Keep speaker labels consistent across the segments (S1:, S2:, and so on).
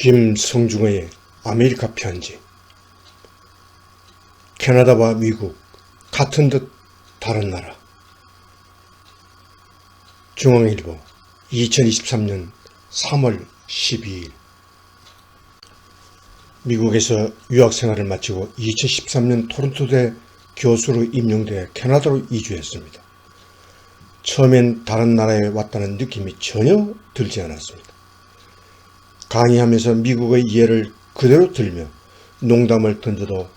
S1: 김성중의 아메리카 편지 캐나다와 미국 같은 듯 다른 나라 중앙일보 2023년 3월 12일 미국에서 유학생활을 마치고 2013년 토론토대 교수로 임용돼 캐나다로 이주했습니다. 처음엔 다른 나라에 왔다는 느낌이 전혀 들지 않았습니다. 강의하면서 미국의 예를 그대로 들며 농담을 던져도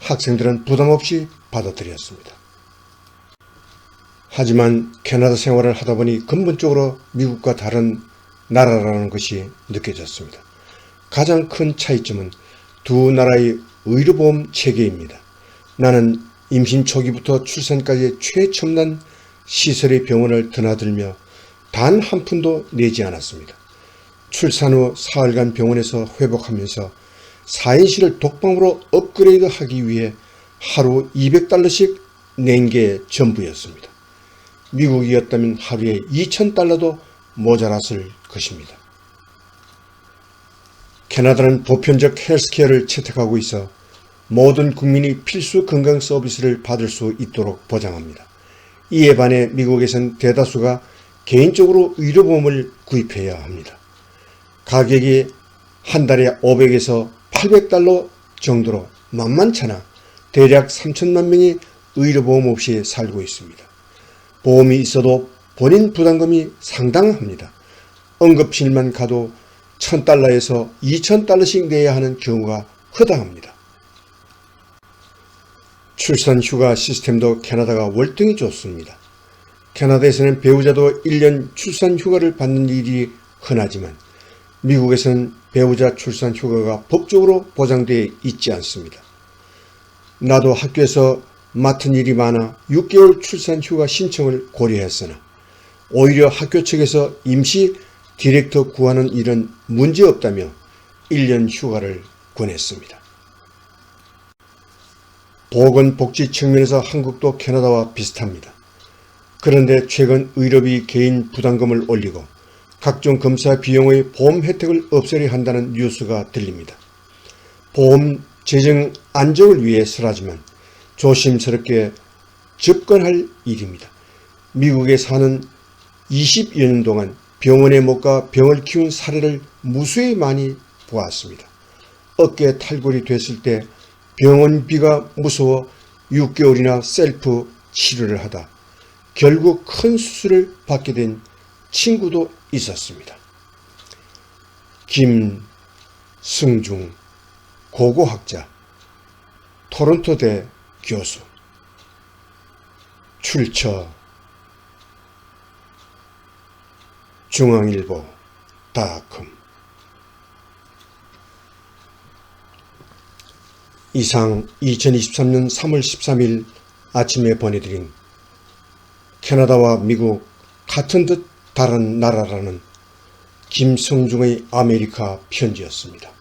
S1: 학생들은 부담없이 받아들였습니다. 하지만 캐나다 생활을 하다 보니 근본적으로 미국과 다른 나라라는 것이 느껴졌습니다. 가장 큰 차이점은 두 나라의 의료보험 체계입니다. 나는 임신 초기부터 출산까지 최첨단 시설의 병원을 드나들며 단 한 푼도 내지 않았습니다. 출산 후 사흘간 병원에서 회복하면서 4인실을 독방으로 업그레이드 하기 위해 하루 200달러씩 낸 게 전부였습니다. 미국이었다면 하루에 2,000달러도 모자랐을 것입니다. 캐나다는 보편적 헬스케어를 채택하고 있어 모든 국민이 필수 건강 서비스를 받을 수 있도록 보장합니다. 이에 반해 미국에선 대다수가 개인적으로 의료보험을 구입해야 합니다. 가격이 한 달에 500에서 800달러 정도로 만만찮아 대략 3천만 명이 의료보험 없이 살고 있습니다. 보험이 있어도 본인 부담금이 상당합니다. 응급실만 가도 1000달러에서 2000달러씩 내야 하는 경우가 허다합니다. 출산 휴가 시스템도 캐나다가 월등히 좋습니다. 캐나다에서는 배우자도 1년 출산 휴가를 받는 일이 흔하지만 미국에서는 배우자 출산 휴가가 법적으로 보장되어 있지 않습니다. 나도 학교에서 맡은 일이 많아 6개월 출산 휴가 신청을 고려했으나 오히려 학교 측에서 임시 디렉터 구하는 일은 문제없다며 1년 휴가를 권했습니다. 보건복지 측면에서 한국도 캐나다와 비슷합니다. 그런데 최근 의료비 개인 부담금을 올리고 각종 검사 비용의 보험 혜택을 없애려 한다는 뉴스가 들립니다. 보험 재정 안정을 위해서라지만 조심스럽게 접근할 일입니다. 미국에 사는 20여 년 동안 병원에 못 가 병을 키운 사례를 무수히 많이 보았습니다. 어깨 탈골이 됐을 때 병원비가 무서워 6개월이나 셀프 치료를 하다 결국 큰 수술을 받게 된 친구도 있었습니다. 김승중 고고학자 토론토대 교수 출처 중앙일보 다컴 이상 2023년 3월 13일 아침에 보내드린 캐나다와 미국 같은 듯 다른 나라라는 김성중의 아메리카 편지였습니다.